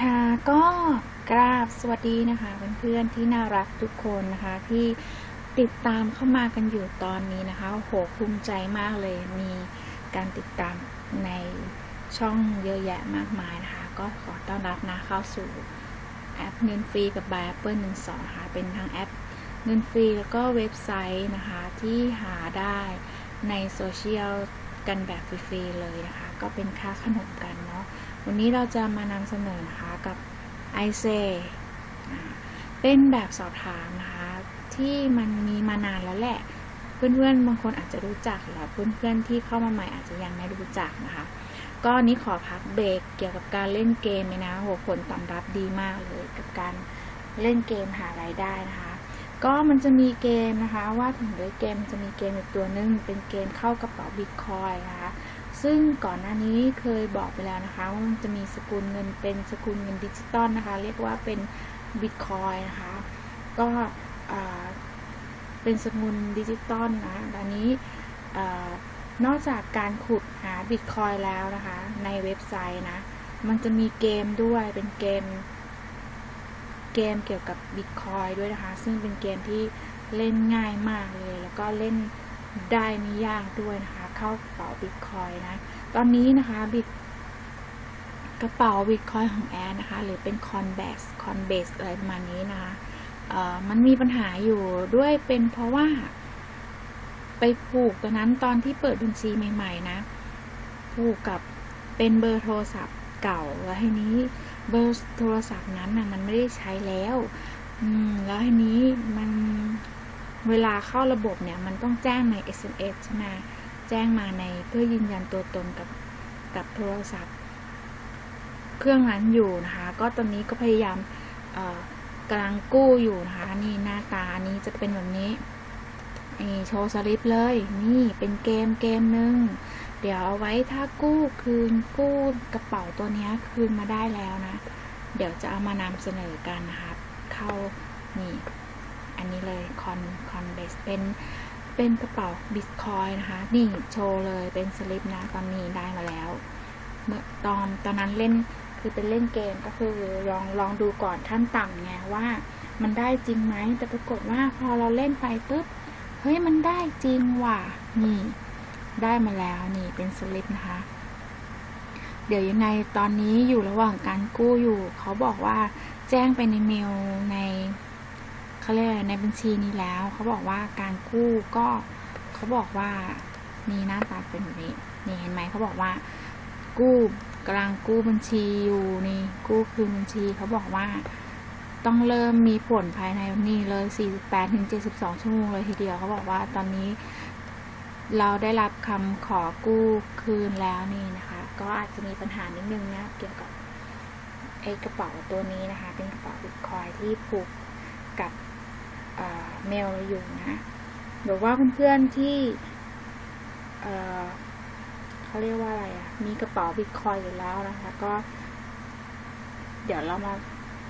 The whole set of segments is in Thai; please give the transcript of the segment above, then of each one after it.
ค่ะก็กราบสวัสดีนะคะเพื่อนๆที่น่ารักทุกคนนะคะที่ติดตามเข้ามากันอยู่ตอนนี้นะคะโหภูมิใจมากเลยมีการติดตามในช่องเยอะแยะมากมายนะคะ ก็ขอต้อนรับนะเข้าสู่แอปเงินฟรีกับบายแอปเปิลหนึ่งสองค่ะเป็นทั้งแอปเงินฟรีแล้วก็เว็บไซต์นะคะที่หาได้ในโซเชียลกันแบบฟรีๆเลยนะคะ ก็เป็นค่าขนมกัน วันนี้เราจะมานำเสนอนะคะกับ i s a เป็นแบบสอบถามนะคะที่มันมีมานานแล้วแหละ เพื่อนๆบางคนอาจจะรู้จักแล้วเพื่อนๆที่เข้ามาใหม่อาจจะยังไม่รู้จักนะคะ ก็นี้ขอพักเบรกเกี่ยวกับการเล่นเกมเลยนะโหผลตอบรับดีมากเลยกับการเล่นเกมหารายได้นะคะก็มันจะมีเกมนะคะ ว่าถึงด้วยเกมจะมีเกมอีกตัวนึงเป็นเกมเข้ากระเป๋าบิตคอยนะคะ ซึ่งก่อนหน้านี้เคยบอกไปแล้วนะคะว่ามันจะมีสกุลเงินเป็นสกุลเงินดิจิตอลนะคะ เรียกว่าเป็นบิตคอยนะคะ ก็เป็นสกุลดิจิตอลนะตอนนี้นอกจากการขุดหาบิตคอยแล้วนะคะ ในเว็บไซต์นะ มันจะมีเกมด้วยเป็นเกม เกมเกี่ยวกับบิตคอยด้วยนะคะ ซึ่งเป็นเกมที่เล่นง่ายมากเลย แล้วก็เล่นได้ไม่ยากด้วยนะคะ เข้ากระเป๋าบิตคอยนะ ตอนนี้นะคะบิตกระเป๋าบิตคอยของแอนนะคะ หรือเป็นคอนเบสคอนเบสอะไรประมาณนี้นะคะมันมีปัญหาอยู่ด้วยเป็นเพราะว่า ไปผูกตัวนั้นตอนที่เปิดบัญชีใหม่ๆนะ ผูกกับเป็นเบอร์โทรศัพท์เก่าแล้วทีนี้เบอร์โทรศัพท์นั้นนะมันไม่ได้ใช้แล้ว อืมแล้วทีนี้มันเวลาเข้าระบบเนี่ย มันต้องแจ้งใน SMS ใช่ไหม แจ้งมาในเพื่อยืนยันตัวตนกับกับโทรศัพท์ เครื่องนั้นอยู่นะคะ ก็ตอนนี้ก็พยายามกำลังกู้อยู่นะคะนี่หน้าตานี้จะเป็นแบบนี้นี่โชว์สลิปเลย นี่เป็นเกมเกมหนึ่งเดี๋ยวเอาไว้ถ้ากู้คืนกู้กระเป๋าตัวนี้คืนมาได้แล้วนะ เดี๋ยวจะเอามานำเสนอกันนะคะเข้านี่ อันนี้เลยคอนคอนเบสเป็น เป็นกระเป๋าบิตคอยนะคะ นี่โชว์เลยเป็นสลิปนะ ตอนนี้ได้มาแล้ว เมื่อตอนตอนนั้นเล่นคือเป็นเล่นเกมก็คือลองลองดูก่อนขั้นต่ำไงว่า มันได้จริงไหมแต่ปรากฏว่าพอเราเล่นไปปุ๊บเฮ้ยมันได้จริงว่ะนี่ได้มาแล้วนี่เป็นสลิปนะคะ เดี๋ยวยังไงตอนนี้อยู่ระหว่างการกู้อยู่ เขาบอกว่าแจ้งไปในเมลใน เขาเรียกในบัญชีนี้แล้วเขาบอกว่าการกู้ก็เขาบอกว่านี่หน้าตาเป็นแบบนี้นี่เห็นไหมเขาบอกว่า กู้กำลังกู้บัญชีอยู่นี่กู้คืนบัญชีเขาบอกว่า ต้องเริ่มมีผลภายในนี่เลย 48ถึง72 ชั่วโมงเลยทีเดียวเขาบอกว่าตอนนี้ เราได้รับคำขอกู้คืนแล้วนี่นะคะ ก็อาจจะมีปัญหานิดนึงนะเกี่ยวกับไอกระเป๋าตัวนี้นะคะ เป็นกระเป๋าบิตคอยที่ผูกกับ เมลเราอยู่นะหรือว่าเพื่อนๆที่เขาเรียกว่าอะไรอะมีกระเป๋าบิตคอยอยู่แล้วนะคะก็ เดี๋ยวเรามา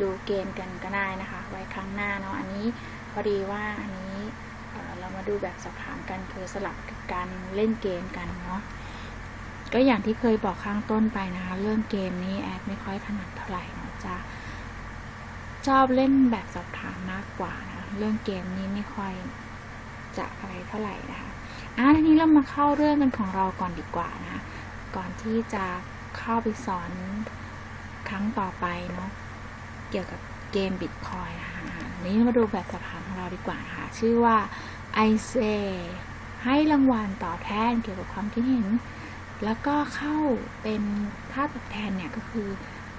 ดูเกมกันก็ได้นะคะ ไว้ครั้งหน้าเนาะอันนี้พอดีว่าอันนี้เรามาดูแบบสอบถามกันคือสลับกับการเล่นเกมกันเนาะก็อย่างที่เคยบอกข้างต้นไปนะคะ เรื่องเกมนี้แอดไม่ค่อยถนัดเท่าไหร่นะจะชอบเล่นแบบสอบถามมากกว่า เรื่องเกมนี้ไม่ค่อยจะอะไรเท่าไหร่นะคะอะทีนี้เรามาเข้าเรื่องกันของเราก่อนดีกว่านะก่อนที่จะเข้าไปสอนครั้งต่อไปเนาะเกี่ยวกับเกมบิตคอยนะคะนี้มาดูแบบสอบถามของเราดีกว่าค่ะ ชื่อว่า i s a ให้รางวัลตอบแทนเกี่ยวกับความคิดเห็น แล้วก็เข้าเป็นค่าตอบแทนเนี่ยก็คือ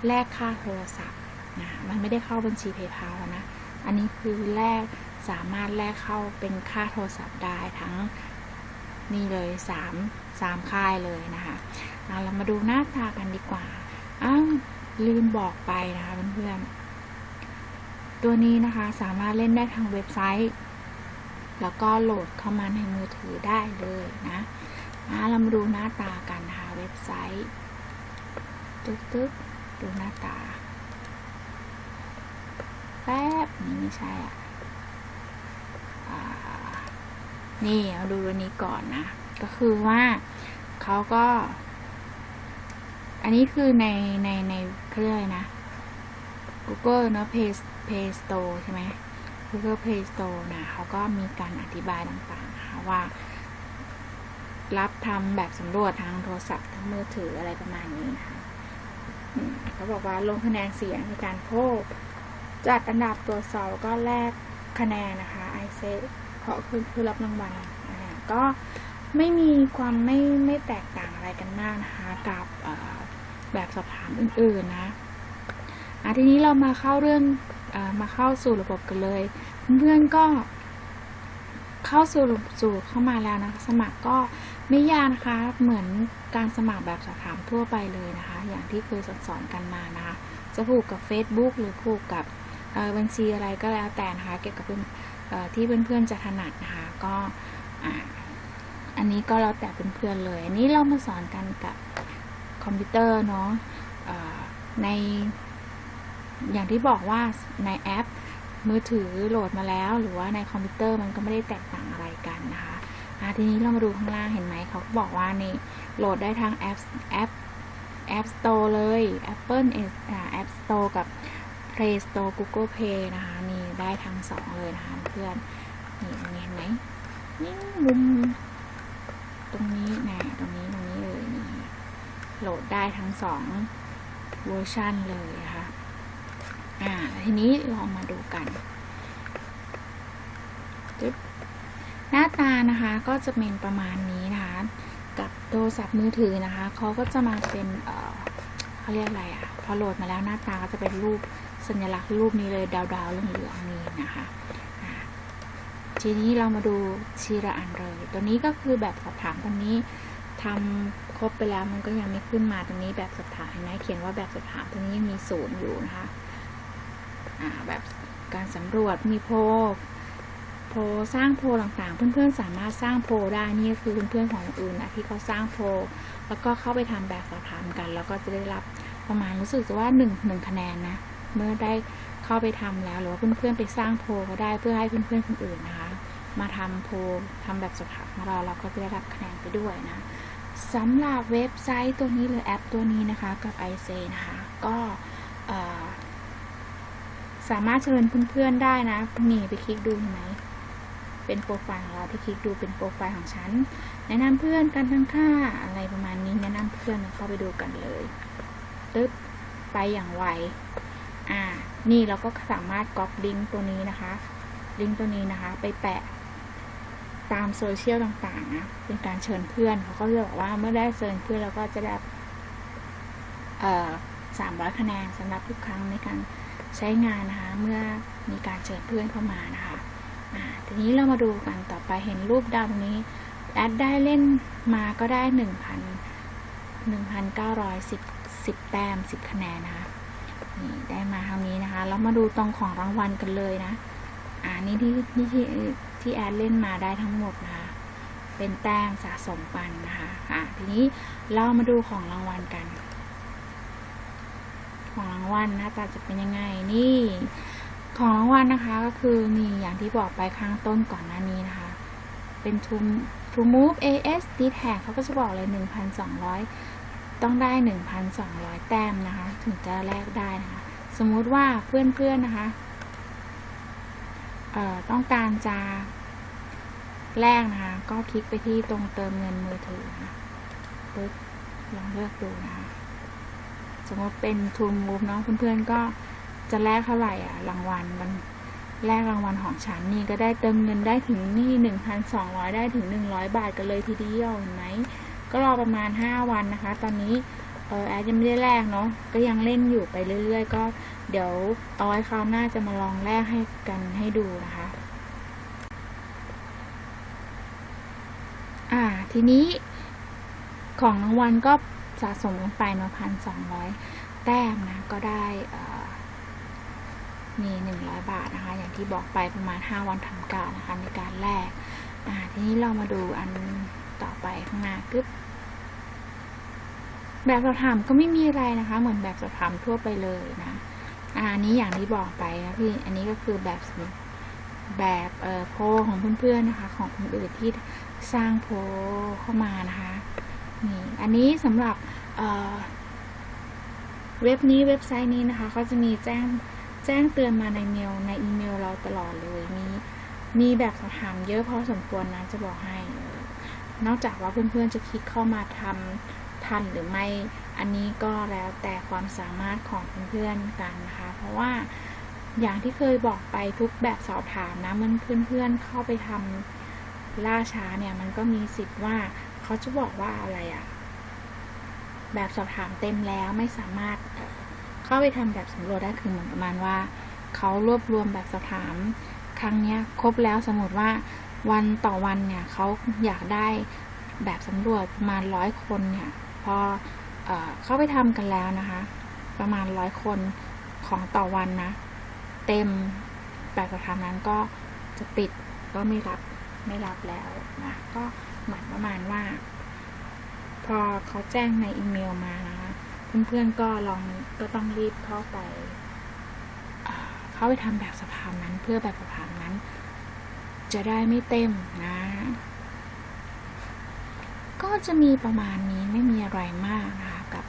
แลกค่าโทรศัพท์นะมันไม่ได้เข้าบัญชี PayPal แล้วนะ อันนี้คือแลกสามารถแลกเข้าเป็นค่าโทรศัพท์ได้ทั้งนี่เลยสามสามค่ายเลยนะคะเรามาดูหน้าตากันดีกว่า อ้าวลืมบอกไปนะคะเพื่อนๆ ตัวนี้นะคะสามารถเล่นได้ทางเว็บไซต์ แล้วก็โหลดเข้ามาในมือถือได้เลยนะเรามาดูหน้าตากันนะคะเว็บไซต์ ตึ๊กตึ๊กดูหน้าตา แป๊บนี้ไม่ใช่อะนี่เอาดูอันนี้ก่อนนะ ก็คือว่าเขาก็ อันนี้คือในในในเครื่องนะ Google เนอะ Play Play Store ใช่ไหม Google Play Store นะเขาก็มีการอธิบายต่างๆนะคะว่า รับทำแบบสำรวจทางโทรศัพท์ทั้งมือถืออะไรประมาณนี้นะคะเขาบอกว่าลงคะแนนเสียงในการโพล จัดอันดับตรวจสอบก็แลกคะแนนนะคะไอเซเพราะคือคือรับรางวัลก็ไม่มีความไม่ไม่แตกต่างอะไรกันมากนะคะกับแบบสอบถามอื่นๆนะอะทีนี้เรามาเข้าเรื่องอมาเข้าสู่ระบบกันเลย เพื่อนๆก็เข้าสู่สู่เข้ามาแล้วนะสมัครก็ไม่ยากนะคะเหมือนการสมัครแบบสอบถามทั่วไปเลยนะคะ อย่างที่เคยสอนกันมานะคะจะผูกกับ Facebook หรือผูกกับ บัญชีอะไรก็แล้วแต่นะคะเกี่ยวกับเพื่อนที่เพื่อนๆจะถนัดนะคะก็อันนี้ก็แล้วแต่เพื่อนๆเลย อันนี้เรามาสอนกันกับคอมพิวเตอร์เนาะในอย่างที่บอกว่าในแอปมือถือโหลดมาแล้ว หรือว่าในคอมพิวเตอร์มันก็ไม่ได้แตกต่างอะไรกันนะคะทีนี้เรามาดูข้างล่างเห็นไหมเขาบอกว่านี่โหลดได้ทั้งแอปแอป App Store เลย Apple อ่า App Store กับ Play Store Google Play นะคะมีได้ทั้งสองเลยนะคะเพื่อนนี่ตรงนี้เห็นไหมนี่มุมตรงนี้นะตรงนี้ตรงนี้เลยนี่โหลดได้ทั้งสองเวอร์ชันเลยนะคะอ่าทีนี้เรามาดูกันจึ๊บหน้าตานะคะก็จะเป็นประมาณนี้นะคะ กับโทรศัพท์มือถือนะคะเขาก็จะมาเป็นเอ่อ เขาเรียกอะไรอะ่ะ พอโหลดมาแล้วหน้าตาก็จะเป็นรูปสัญลักษณ์รูปนี้เลยดาวๆเหลืองๆนี้นะคะทีนี้เรามาดูชีระอันเลย ตัวนี้ก็คือแบบสอบถามตัวนี้ทำครบไปแล้วมันก็ยังไม่ขึ้นมาตรงนี้แบบสอบถามเห็นไหมเขียนว่าแบบสอบถามตัวนี้ยังมีศูนย์อยู่นะคะแบบการสำรวจมีโพลโพลสร้างโพลต่างๆ เพื่อนๆสามารถสร้างโพลได้นี่คือเพื่อนๆของอื่นนะที่เขาสร้างโพล แล้วก็เข้าไปทำแบบสอบถามกัน แล้วก็จะได้รับประมาณรู้สึกว่าหนึ่งหนึ่งคะแนนนะ เมื่อได้เข้าไปทำแล้ว หรือว่าเพื่อนๆไปสร้างโพลก็ได้เพื่อให้เพื่อนๆคนอื่นนะคะ มาทำโพลทำแบบสอบถามของเราเราก็จะได้รับคะแนนไปด้วยนะสำหรับเว็บไซต์ตัวนี้หรือแอปตัวนี้นะคะกับ i c นะคะก็สามารถเชิญเพื่อนๆได้นะนี่ไปคลิกดูไหม เป็นโปรไฟล์ของเราที่คลิกดูเป็นโปรไฟล์ของฉัน แนะนำเพื่อนกันทั้งค่าอะไรประมาณนี้แนะนำเพื่อนเข้าไปดูกันเลยตึ๊บไปอย่างไวอ่า นี่เราก็สามารถก๊อปลิงก์ตัวนี้นะคะ ลิงก์ตัวนี้นะคะ ไปแปะตามโซเชียลต่างๆนะเป็นการเชิญเพื่อนเขาก็จะบอกว่าเมื่อได้เชิญเพื่อนเราก็จะได้เอ่อสามร้อยคะแนนสำหรับทุกครั้งในการใช้งานนะคะ เมื่อมีการเชิญเพื่อนเข้ามานะคะ ทีนี้เรามาดูกันต่อไปเห็นรูปดาวนี้แอดได้เล่นมาก็ได้หนึ่งพันหนึ่งพันเก้าร้อยสิบสิบแต้มสิบคะแนนนะคะนี่ได้มาทางนี้นะคะ แล้วมาดูตรงของรางวัลกันเลยนะ อ่านี่ที่นี่ที่ที่แอดเล่นมาได้ทั้งหมดนะคะ เป็นแต้มสะสมกันนะคะ อ่าทีนี้เรามาดูของรางวัลกัน ของรางวัลหน้าตาจะเป็นยังไง นี่ ของรางวัลนะคะก็คือมีอย่างที่บอกไปข้างต้นก่อนหน้านี้นะคะ เป็น to to move AS d tag เขาก็จะบอกเลย 1,200 ต้องได้ 1,200 แต้มนะคะ ถึงจะแลกได้นะคะ สมมุติว่าเพื่อนๆนะคะเอ่อต้องการจะแลกนะคะ ก็คลิกไปที่ตรงเติมเงินมือถือนะปึ๊บลองเลือกดูนะคะ สมมติเป็น to move เนาะเพื่อนๆก็ จะแลกเท่าไหร่อะรางวัลมันแลกรางวัลของฉันนี่ก็ได้เติมเงินได้ถึงนี่หนึ่งพันสองร้อยได้ถึงหนึ่งร้อยบาทกันเลยทีเดียวเห็นไหมก็รอประมาณห้าวันนะคะ ตอนนี้เออแอดยังไม่ได้แลกเนาะก็ยังเล่นอยู่ไปเรื่อย ๆ ก็เดี๋ยวเอาไว้คราวหน้าจะมาลองแลกให้กันให้ดูนะคะ อ่าทีนี้ของรางวัลก็สะสมลงไปเนาะพันสองร้อยแต้มนะก็ได้อ่อ มีหนึ่งร้อยบาทนะคะ อย่างที่บอกไปประมาณห้าวันทำการนะคะในการแลกอ่าทีนี้เรามาดูอันต่อไปข้างหน้ากึ๊บแบบสอบถามก็ไม่มีอะไรนะคะ เหมือนแบบสอบถามทั่วไปเลยนะอันนี้อย่างที่บอกไปนะพี่อันนี้ก็คือแบบแบบเอ่อโพของเพื่อนๆนะคะ ของคนอื่นที่สร้างโพเข้ามานะคะนี่อันนี้สำหรับเอ่อเว็บนี้เว็บไซต์นี้นะคะเขาจะมีแจ้ง แจ้งเตือนมาในเมลในอีเมลเราตลอดเลยมีมีแบบสอบถามเยอะพอสมควรนะจะบอกให้ นอกจากว่าเพื่อนๆจะคลิกเข้ามาทำทันหรือไม่ อันนี้ก็แล้วแต่ความสามารถของเพื่อนๆกันนะคะ เพราะว่าอย่างที่เคยบอกไปทุกแบบสอบถามนะมันเพื่อนๆเข้าไปทำล่าช้าเนี่ยมันก็มีสิทธิ์ว่าเขาจะบอกว่าอะไรอะแบบสอบถามเต็มแล้วไม่สามารถ เข้าไปทำแบบสำรวจได้คือเหมือนประมาณว่า เขารวบรวมแบบสอบถาม ครั้งนี้ครบแล้วสมมติว่าวันต่อวันเนี่ยเขาอยากได้แบบสำรวจประมาณร้อยคนเนี่ยพอเอเข้าไปทำกันแล้วนะคะ ประมาณร้อยคนของต่อวันนะ เต็มแบบสอบถามนั้นก็จะปิดก็ไม่รับไม่รับแล้วนะก็เหมือนประมาณว่า พอเขาแจ้งในอีเมลมานะ เพื่อนๆก็ลองก็ต้องรีบเข้าไป เข้าไปทำแบบสภานั้น เพื่อแบบสภานั้น จะได้ไม่เต็มนะ ก็จะมีประมาณนี้ไม่มีอะไรมากนะคะกับ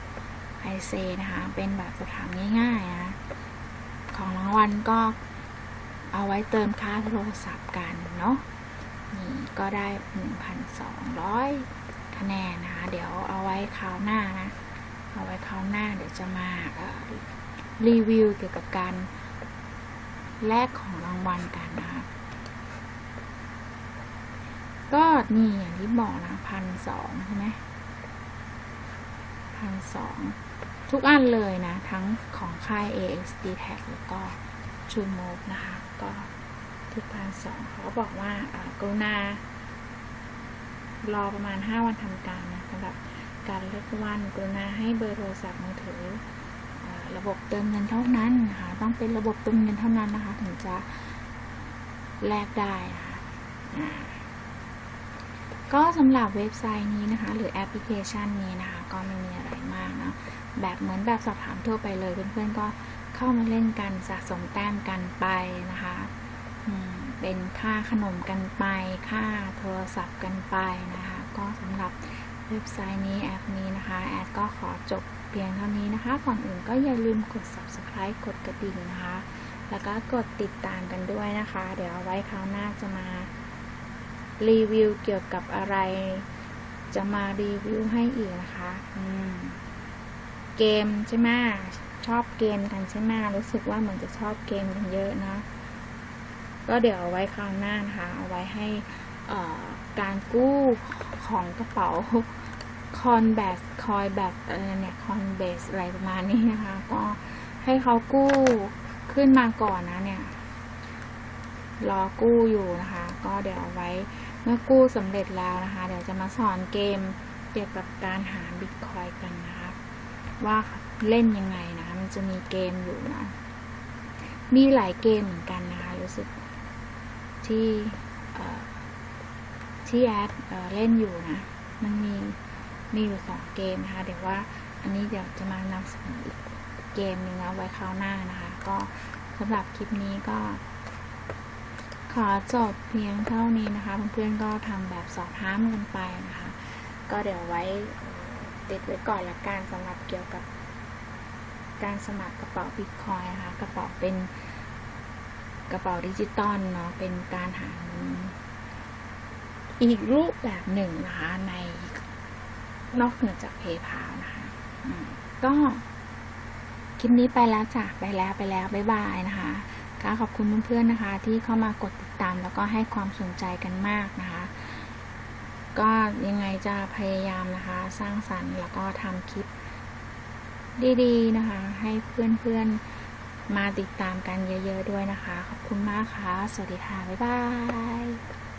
ไอเซนะคะ เป็นแบบสถามง่ายๆนะของรางวัลก็เอาไว้เติมค่าโทรศัพท์กันเนาะนี่ก็ได้ 1,200 คะแนนนะคะ เดี๋ยวเอาไว้คราวหน้านะ เอาไว้คราวหน้าเดี๋ยวจะมารีวิวเกี่ยวกับการแลกของรางวัลกันนะคะก็นี่อย่างที่บอกนะพันสองใช่ไหมพันสองทุกอันเลยนะ ทั้งของค่าย AXD Tag แล้วก็ชูโมกนะคะ ก็ทุกพันสองเขาบอกว่ากรุณารอประมาณ 5 วันทำการนะสำหรับ การเลือกวันกรุณาให้เบอร์โทรศัพท์มือถือ ระบบเติมเงินเท่านั้นนะคะต้องเป็นระบบเติมเงินเท่านั้นนะคะ ถึงจะแลกได้นะคะก็สำหรับเว็บไซต์นี้นะคะ หรือแอปพลิเคชันนี้นะคะ ก็ไม่มีอะไรมากนะแบบเหมือนแบบสอบถามทั่วไปเลย เพื่อนๆก็เข้ามาเล่นกันสะสมแต้มกันไปนะคะเป็นค่าขนมกันไป ค่าโทรศัพท์กันไปนะคะ ก็สำหรับ เว็บไซต์นี้แอปนี้นะคะ แอดก็ขอจบเพียงเท่านี้นะคะ ก่อนอื่นก็อย่าลืมกด subscribe กดกระดิ่งนะคะ แล้วก็กดติดตามกันด้วยนะคะ เดี๋ยวเอาไว้คราวหน้าจะมารีวิวเกี่ยวกับอะไร จะมารีวิวให้อีกนะคะเกมใช่ไหมชอบเกมกันใช่ไหมรู้สึกว่าเหมือนจะชอบเกมกันเยอะนะก็เดี๋ยวเอาไว้คราวหน้านะคะ เอาไว้ให้การกู้ของกระเป๋า คอนแบสคอยแบบอะไรเนี่ยคอนเบสอะไรประมาณนี้นะคะ ก็ให้เขากู้ขึ้นมาก่อนนะเนี่ย รอกู้อยู่นะคะ ก็เดี๋ยวเอาไว้เมื่อกู้สำเร็จแล้วนะคะ เดี๋ยวจะมาสอนเกมเกี่ยวกับการหาบิตคอยกันนะคะว่าเล่นยังไงนะ มันจะมีเกมอยู่นะ มีหลายเกมเหมือนกันนะคะรู้สึกที่ที่แอดเล่นอยู่นะ มันมี มีอยู่สองเกมนะคะ เดี๋ยวว่าอันนี้เดี๋ยวจะมานำเสนออีกเกมหนึ่งนะไว้คราวหน้านะคะ ก็สำหรับคลิปนี้ก็ ขอจบเพียงเท่านี้นะคะ เพื่อนๆก็ทำแบบสอบถามกันไปนะคะ ก็เดี๋ยวไว้ติดไว้ก่อนละกันสำหรับเกี่ยวกับการสมัครกระเป๋าบิตคอยนะคะ กระเป๋าเป็นกระเป๋าดิจิตอลเนาะเป็นการหาอีกรูปแบบหนึ่งนะคะใน นอกเหนือจากเพย์พานะคะก็คลิปนี้ไปแล้วจ้ะไปแล้วไปแล้ว บ๊ายบายนะคะก็ขอบคุณเพื่อนๆนะคะ ที่เข้ามากดติดตามแล้วก็ให้ความสนใจกันมากนะคะ ก็ยังไงจะพยายามนะคะ สร้างสรรค์แล้วก็ทำคลิปดีๆนะคะ ให้เพื่อนๆมาติดตามกันเยอะๆด้วยนะคะ ขอบคุณมากค่ะ สวัสดีค่ะ บ๊ายบาย